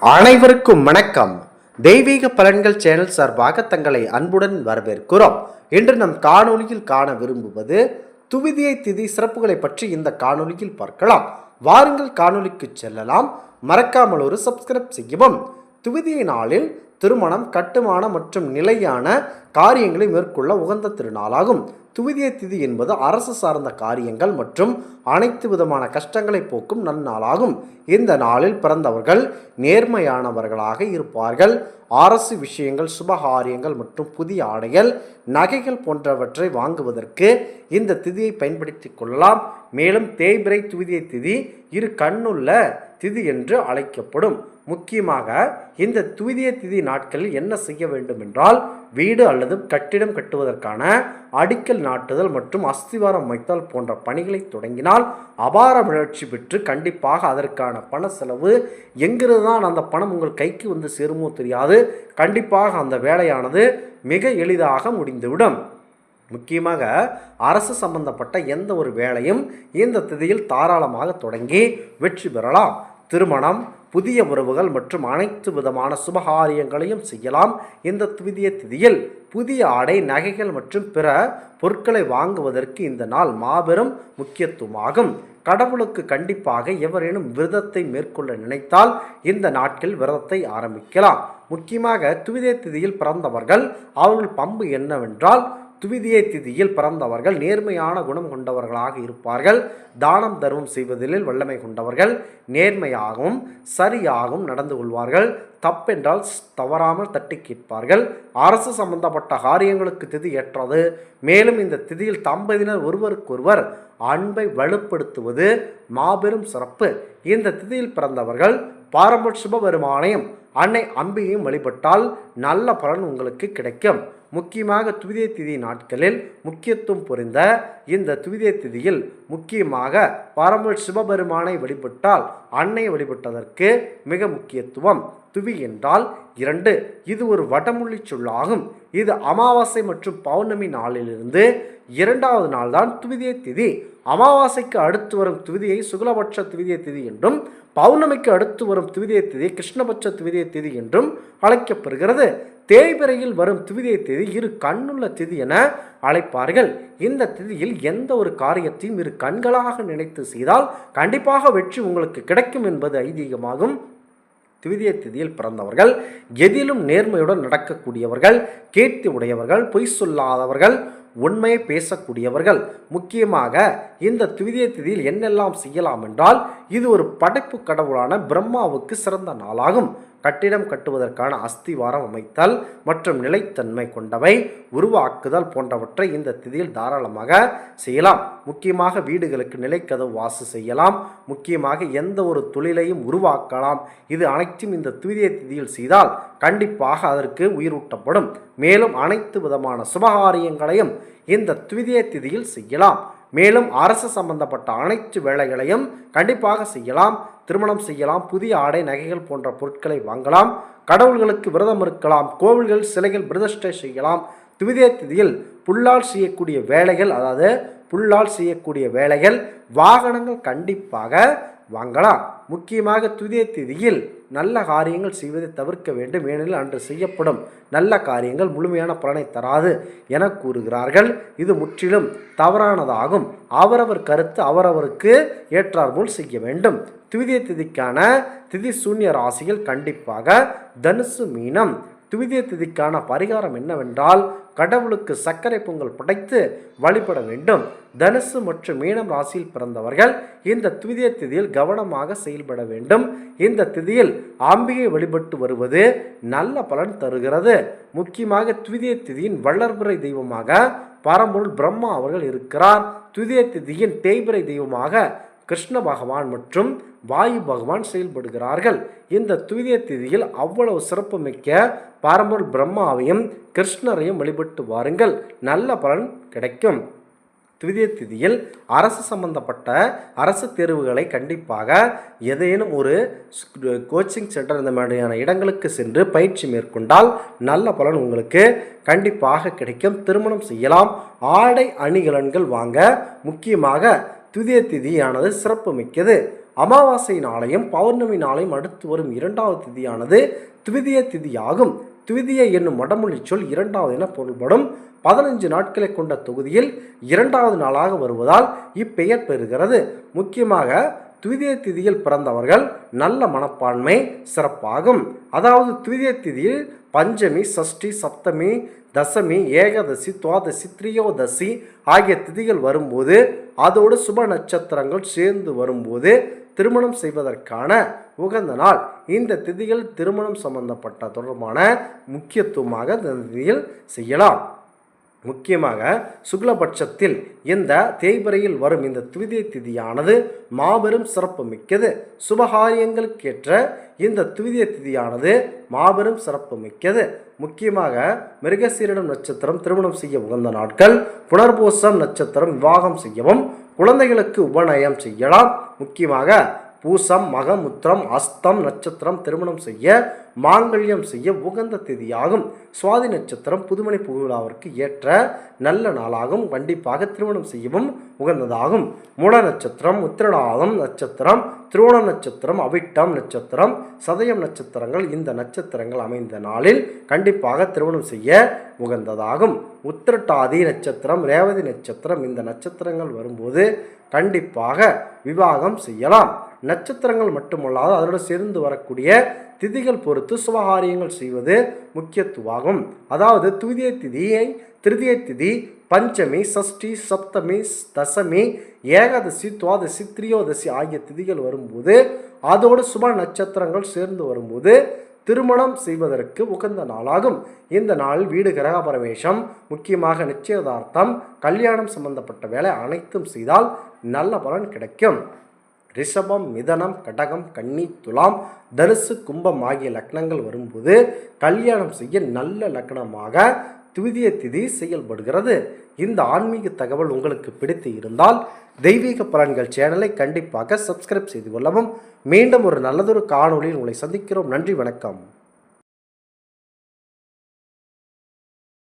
அனைவருக்கும் வணக்கம். தெய்வீக பலன்கள் சேனல் சார்பாக தங்களை அன்புடன் வரவேற்கிறோம். இன்று நம் காணொலியில் காண விரும்புவது துவிதியை திதி சிறப்புகளை பற்றி இந்த காணொலியில் பார்க்கலாம். வாருங்கள் காணொலிக்கு செல்லலாம். மறக்காமல் ஒரு சப்ஸ்கிரைப் செய்யவும். துவிதியை நாளில் திருமணம் கட்டுமானம் மற்றும் நிலையான காரியங்களை மேற்கொள்ள உகந்த திருநாளாகும். துவிதிய திதி என்பது அரசு சார்ந்த காரியங்கள் மற்றும் அனைத்து விதமான கஷ்டங்களை போக்கும் நன்னாளாகும். இந்த நாளில் பிறந்தவர்கள் நேர்மையானவர்களாக இருப்பார்கள். அரசு விஷயங்கள் சுபகாரியங்கள் மற்றும் புதிய ஆடைகள் நகைகள் போன்றவற்றை வாங்குவதற்கு இந்த திதியை பயன்படுத்தி கொள்ளலாம். மேலும் தேய்பிரை துவிதிய திதி இரு கண்ணுள்ள திதி என்று அழைக்கப்படும். முக்கியமாக இந்த துவிதிய திதி நாட்களில் என்ன செய்ய வேண்டும் என்றால் வீடு அல்லது கட்டிடம் கட்டுவதற்கான அடிக்கல் நாட்டுதல் மற்றும் அஸ்திவாரம் அமைத்தல் போன்ற பணிகளை தொடங்கினால் அபார வளர்ச்சி பெற்று கண்டிப்பாக அதற்கான பண செலவு எங்கிருந்து தான் அந்த பணம் உங்கள் கைக்கு வந்து சேருமோ தெரியாது. கண்டிப்பாக அந்த வேலையானது மிக எளிதாக முடிந்துவிடும். முக்கியமாக அரசு சம்பந்தப்பட்ட எந்த ஒரு வேலையும் இந்த திதியில் தாராளமாக தொடங்கி வெற்றி பெறலாம். திருமணம் புதிய உறவுகள் மற்றும் அனைத்து விதமான சுபகாரியங்களையும் செய்யலாம். இந்த துவிதிய திதியில் புதிய ஆடை நகைகள் மற்றும் பிற பொருட்களை வாங்குவதற்கு இந்த நாள் மாபெரும் முக்கியத்துவமாகும். கடவுளுக்கு கண்டிப்பாக எவரேனும் விரதத்தை மேற்கொள்ள நினைத்தால் இந்த நாட்கள் விரதத்தை ஆரம்பிக்கலாம். முக்கியமாக துவிதிய திதியில் பிறந்தவர்கள் அவர்கள் பம்பு என்னவென்றால் துவிதியை திதியில் பிறந்தவர்கள் நேர்மையான குணம் கொண்டவர்களாக இருப்பார்கள். தானம் தர்மம் செய்வதில் வல்லமை கொண்டவர்கள் நேர்மையாகவும் சரியாகவும் நடந்து கொள்வார்கள். தப்பென்றால் தவறாமல் தட்டி கேட்பார்கள். அரசு சம்பந்தப்பட்ட காரியங்களுக்கு திதி ஏற்றது. மேலும் இந்த திதியில் தம்பதியினர் ஒருவருக்கொருவர் அன்பை வலுப்படுத்துவது மாபெரும் சிறப்பு. இந்த திதியில் பிறந்தவர்கள் பாரம்பரிய சுபபெருமானையும் அன்னை அம்பியையும் வழிபட்டால் நல்ல பலன் உங்களுக்கு கிடைக்கும். முக்கியமாக துவிதிய திதி நாட்களில் முக்கியத்துவம் புரிந்த இந்த துவிதிய திதியில் முக்கியமாக பரமல் சிவபெருமானை வழிபட்டால் அன்னை வழிபட்டதற்கு மிக முக்கியத்துவம். துவி என்றால் இரண்டு இது ஒரு வடமொழி சொல்லாகும். இது அமாவாசை மற்றும் பௌர்ணமி நாளிலிருந்து இரண்டாவது நாள் தான் துவிதிய திதி. அமாவாசைக்கு அடுத்து வரும் துவிதியை சுகலபட்ச துவிதிய திதி என்றும் பௌர்ணமிக்கு அடுத்து வரும் துவிதிய திதி கிருஷ்ணபட்ச துவிதிய திதி என்றும் அழைக்கப்படுகிறது. தேய்பிறையில் வரும் துவிதிய திதி இரு கண்ணுள்ள திதி என அழைப்பார்கள். இந்த திதியில் எந்த ஒரு காரியத்தையும் இரு கண்களாக நினைத்து செய்தால் கண்டிப்பாக வெற்றி உங்களுக்கு கிடைக்கும் என்பது ஐதீகமாகும். திவிதிய திதியில் பிறந்தவர்கள் எதிலும் நேர்மையுடன் நடக்கக்கூடியவர்கள் கீர்த்தி உடையவர்கள் பொய் சொல்லாதவர்கள் உண்மையை பேசக்கூடியவர்கள். முக்கியமாக இந்த துவிதிய திதியில் என்னெல்லாம் செய்யலாம் என்றால் இது ஒரு படைப்பு கடவுளான பிரம்மாவுக்கு சிறந்த நாளாகும். கட்டிடம் கட்டுவதற்கான அஸ்திவாரம் அமைத்தல் மற்றும் நிலைத்தன்மை கொண்டவை உருவாக்குதல் போன்றவற்றை இந்த திதியில் தாராளமாக செய்யலாம். முக்கியமாக வீடுகளுக்கு நிலைக்கதவு வாசு செய்யலாம். முக்கியமாக எந்த ஒரு தொழிலையும் உருவாக்கலாம். இது அனைத்தும் இந்த துவிதிய திதியில் செய்தால் கண்டிப்பாக அதற்கு உயிரூட்டப்படும். மேலும் அனைத்து விதமான சுபகாரியங்களையும் இந்த துவிதிய திதியில் செய்யலாம். மேலும் அரசு சம்பந்தப்பட்ட அனைத்து வேலைகளையும் கண்டிப்பாக செய்யலாம். திருமணம் செய்யலாம். புதிய ஆடை நகைகள் போன்ற பொருட்களை வாங்கலாம். கடவுள்களுக்கு விரதம் இருக்கலாம். கோவில்கள் சிலைகள் பிரதிஷ்டை செய்யலாம். துவிதிய திதியில் புல்லால் செய்யக்கூடிய வேலைகள் அதாவது புல்லால் செய்யக்கூடிய வேலைகள் வாகனங்கள் கண்டிப்பாக வாங்கலாம். முக்கியமாக துதிய திதியில் நல்ல காரியங்கள் செய்வதை தவிர்க்க வேண்டும். ஏனெனில் அன்று செய்யப்படும் நல்ல காரியங்கள் முழுமையான பலனை தராது என கூறுகிறார்கள். இது முற்றிலும் தவறானதாகும். அவரவர் கருத்து அவரவருக்கு ஏற்றார்போல் செய்ய வேண்டும். துவிதிய திதிக்கான திதி சூன்ய ராசிகள் கண்டிப்பாக தனுசு மீனம். துவிதிய திதிக்கான பரிகாரம் என்னவென்றால் கடவுளுக்கு சர்க்கரை பொங்கல் படைத்து வழிபட வேண்டும். தனுசு மற்றும் மீனம் ராசியில் பிறந்தவர்கள் இந்த துவிதிய திதியில் கவனமாக செயல்பட வேண்டும். இந்த திதியில் ஆம்பிகை வழிபட்டு வருவது நல்ல பலன் தருகிறது. முக்கியமாக துவிதிய திதியின் வள்ளற்புரை தெய்வமாக பரம்பொருள் பிரம்மா அவர்கள் இருக்கிறார். துவிதிய திதியின் தேய்பிரை தெய்வமாக கிருஷ்ண பகவான் மற்றும் வாயு பகவான் செயல்படுகிறார்கள். இந்த துவிதிய திதியில் அவ்வளவு சிறப்புமிக்க பாரம்பரிய பிரம்மாவையும் கிருஷ்ணரையும் வழிபட்டு வாருங்கள். நல்ல பலன் கிடைக்கும். துவிதிய திதியில் அரசு சம்பந்தப்பட்ட அரசு தேர்வுகளை கண்டிப்பாக ஏதேனும் ஒரு கோச்சிங் சென்டர் இந்த மாதிரியான இடங்களுக்கு சென்று பயிற்சி மேற்கொண்டால் நல்ல பலன் உங்களுக்கு கண்டிப்பாக கிடைக்கும். திருமணம் செய்யலாம். ஆடை அணிகலன்கள் வாங்க முக்கியமாக துதிய திதியானது சிறப்பு மிக்கது அமாவாசை நாளையும் பௌர்ணமி நாளையும் அடுத்து வரும் இரண்டாவது திதியானது துவிதிய திதியாகும். துவிதிய என்னும் வடமொழி சொல் இரண்டாவது என பொருள்படும். பதினஞ்சு நாட்களை கொண்ட தொகுதியில் இரண்டாவது நாளாக வருவதால் இப்பெயர் பெறுகிறது. முக்கியமாக துவிதிய திதியில் பிறந்தவர்கள் நல்ல மனப்பான்மை சிறப்பாகும். அதாவது துவிதிய திதியில் பஞ்சமி சஷ்டி சப்தமி தசமி ஏகாதசி துவாதசி திரியோதசி ஆகிய திதிகள் வரும்போது அதோடு சுப நட்சத்திரங்கள் சேர்ந்து வரும்போது திருமணம் செய்வதற்கான உகந்த நாள். இந்த திதிகள் திருமணம் சம்பந்தப்பட்ட தொடர்பான முக்கியத்துவமாக இந்த திதியில் செய்யலாம். முக்கியமாக சுக்லபட்சத்தில் இந்த தேய்பிரையில் வரும் இந்த துவிதிய திதியானது மாபெரும் சிறப்பு மிக்கது சுபகாரியங்களுக்கேற்ற இந்த துவிதிய திதியானது மாபெரும் சிறப்பு மிக்கது முக்கியமாக மிருகசீரிடம் நட்சத்திரம் திருமணம் செய்ய உகந்த நாட்கள் புனர்பூசம் நட்சத்திரம் விவாகம் செய்யவும் குழந்தைகளுக்கு உபநயம் செய்யலாம். முக்கியமாக பூசம் மகமுத்திரம் அஸ்தம் நட்சத்திரம் திருமணம் செய்ய மாங்கல்யம் செய்ய உகந்த திதியாகும். சுவாதி நட்சத்திரம் புதுமணி புகுவிழாவிற்கு ஏற்ற நல்ல நாளாகும். கண்டிப்பாக திருமணம் செய்யவும் உகந்ததாகும். மூல நட்சத்திரம் உத்திரடாதம் நட்சத்திரம் திருவோண நட்சத்திரம் அவிட்டம் நட்சத்திரம் சதயம் நட்சத்திரங்கள் இந்த நட்சத்திரங்கள் அமைந்த நாளில் கண்டிப்பாக திருமணம் செய்ய உகந்ததாகும். உத்திரட்டாதி நட்சத்திரம் ரேவதி நட்சத்திரம் இந்த நட்சத்திரங்கள் வரும்போது கண்டிப்பாக விவாகம் செய்யலாம். நட்சத்திரங்கள் மட்டுமல்லாது அதோடு சேர்ந்து வரக்கூடிய திதிகள் பொறுத்து சுபகாரியங்கள் செய்வது முக்கியத்துவாகும். அதாவது துவிதிய திதியை திருதிய திதி பஞ்சமி சஷ்டி சப்தமி தசமி ஏகாதசி துவாதசி திரியோதசி ஆகிய திதிகள் வரும்போது அதோடு சுப நட்சத்திரங்கள் சேர்ந்து வரும்போது திருமணம் செய்வதற்கு உகந்த நாளாகும். இந்த நாள் வீடு கிரக பிரவேசம் முக்கியமாக நிச்சயதார்த்தம் கல்யாணம் சம்பந்தப்பட்ட வேலை அனைத்தும் செய்தால் நல்ல பலன் கிடைக்கும். ரிஷபம் மிதனம் கடகம் கன்னி துலாம் தனுசு கும்பம் ஆகிய லக்னங்கள் வரும்போது கல்யாணம் செய்ய நல்ல லக்னமாக துவிதிய திதி செயல்படுகிறது. இந்த ஆன்மீக தகவல் உங்களுக்கு பிடித்து இருந்தால் தெய்வீக பலன்கள் சேனலை கண்டிப்பாக சப்ஸ்கிரைப் செய்து கொள்ளவும். மீண்டும் ஒரு நல்லதொரு காணொளியில் உங்களை சந்திக்கிறோம். நன்றி வணக்கம்.